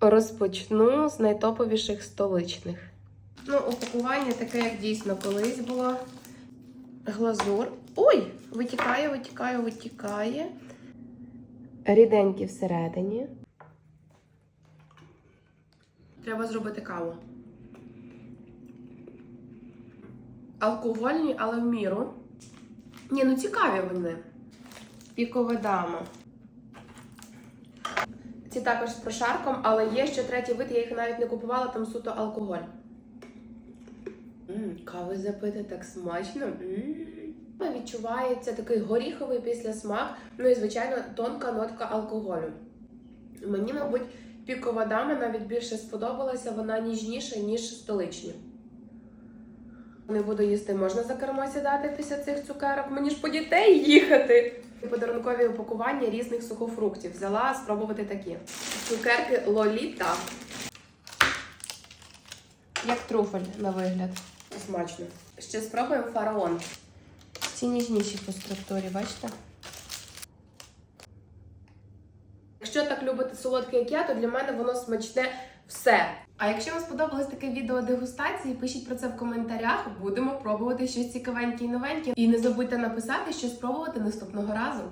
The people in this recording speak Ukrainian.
Розпочну з найтоповіших столичних. Ну, упакування таке, як дійсно колись було. Глазур. Ой! Витікає, витікає, витікає. Ріденькі всередині. Треба зробити каву. Алкогольні, але в міру. Ні, ну цікаві вони. Пікова дама. Ці також з прошарком, але є ще третій вид, я їх навіть не купувала, там суто алкоголь. М, кави запити так смачно. М. Відчувається такий горіховий післясмак, ну і, звичайно, тонка нотка алкоголю. Мені, мабуть, пікова дама навіть більше сподобалася, вона ніжніша, ніж столичні. Не буду їсти, можна за кермо сідати після цих цукерок. Мені ж по дітей їхати. Подарункові упакування різних сухофруктів. Взяла спробувати такі. Цукерки Лоліта. Як труфель на вигляд. Смачно. Ще спробуємо фараон. Ці ніжніші по структурі, бачите? Якщо так любите солодке, як я, то для мене воно смачне все. А якщо вам сподобалось таке відео дегустації, пишіть про це в коментарях. Будемо пробувати щось цікавеньке і новеньке. І не забудьте написати, що спробувати наступного разу.